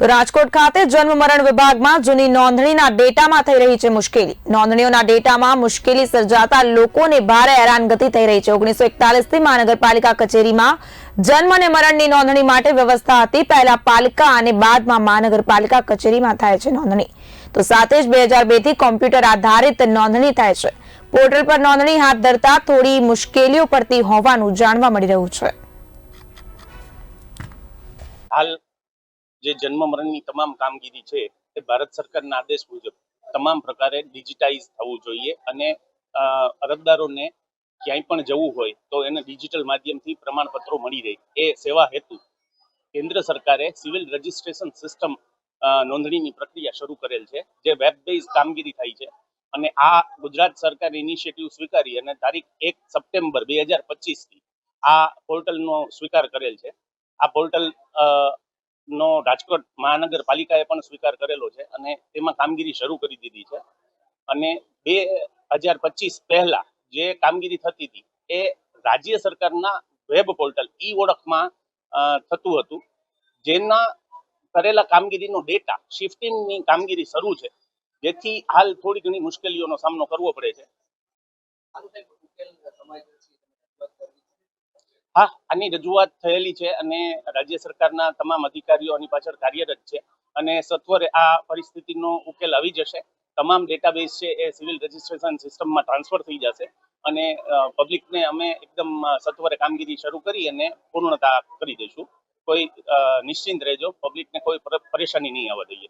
તો રાજકોટ ખાતે જન્મ મરણ વિભાગમાં જૂની નોંધણીના ડેટામાં થઈ રહી છે મુશ્કેલી. નોંધણીઓના ડેટામાં મુશ્કેલી સર્જાતા લોકોને ભારે હેરાનગતિ થઈ રહી છે. ઓગણીસો એકતાલીસથી મહાનગરપાલિકા કચેરીમાં જન્મ અને મરણની નોંધણી માટે વ્યવસ્થા હતી. પહેલા પાલિકા અને બાદમાં મહાનગરપાલિકા કચેરીમાં થાય છે નોંધણી. તો સાથે જ બે હજાર બેથી કોમ્પ્યુટર આધારિત નોંધણી થાય છે. પોર્ટલ પર નોંધણી હાથ ધરતા થોડી મુશ્કેલીઓ પડતી હોવાનું જાણવા મળી રહ્યું છે. હાલ જે જન્મ મરણની તમામ કામગીરી છે એ ભારત સરકારના આદેશ મુજબ તમામ પ્રકારે ડિજિટાઇઝ થવું જોઈએ અને અરજદારોને ક્યાંય પણ જવું હોય તો એને ડિજિટલ માધ્યમથી પ્રમાણપત્રો મળી રહે. એ સેવા હેતુ કેન્દ્ર સરકારે સિવિલ રજિસ્ટ્રેશન સિસ્ટમ નોંધણીની પ્રક્રિયા શરૂ કરેલ છે, જે વેબ બેઝ કામગીરી થાય છે. અને આ ગુજરાત સરકારે ઇનિશિયેટિવ સ્વીકારી અને તારીખ એક સપ્ટેમ્બર બે હજાર પચીસથી આ પોર્ટલનો સ્વીકાર કરેલ છે. આ પોર્ટલ નો રાજકોટ મહાનગરપાલિકાએ પણ સ્વીકાર કરેલો છે અને તેમાં કામગીરી શરૂ કરી દીધી છે. અને બે હજાર પચીસ પહેલા જે કામગીરી થતી હતી એ રાજ્ય સરકારના વેબ પોર્ટલ ઈ ઓળખમાં થતું હતું. જેના કરેલા કામગીરીનો ડેટા, શિફ્ટિંગની કામગીરી શરૂ છે. જેથી હાલ થોડી ઘણી મુશ્કેલીઓનો સામનો કરવો પડે છે. હા, આની રજૂઆત થયેલી છે અને રાજ્ય સરકારના તમામ અધિકારીઓ આની પાછળ કાર્યરત છે અને સત્વરે આ પરિસ્થિતિનો ઉકેલ આવી જશે. તમામ ડેટાબેઝ છે એ સિવિલ રજિસ્ટ્રેશન સિસ્ટમમાં ટ્રાન્સફર થઈ જશે અને પબ્લિકને અમે એકદમ સત્વરે કામગીરી શરૂ કરી અને પૂર્ણતા કરી દઈશું. કોઈ નિશ્ચિંત રહેજો પબ્લિકને કોઈ પર- પરેશાની નહીં આવવા દઈએ.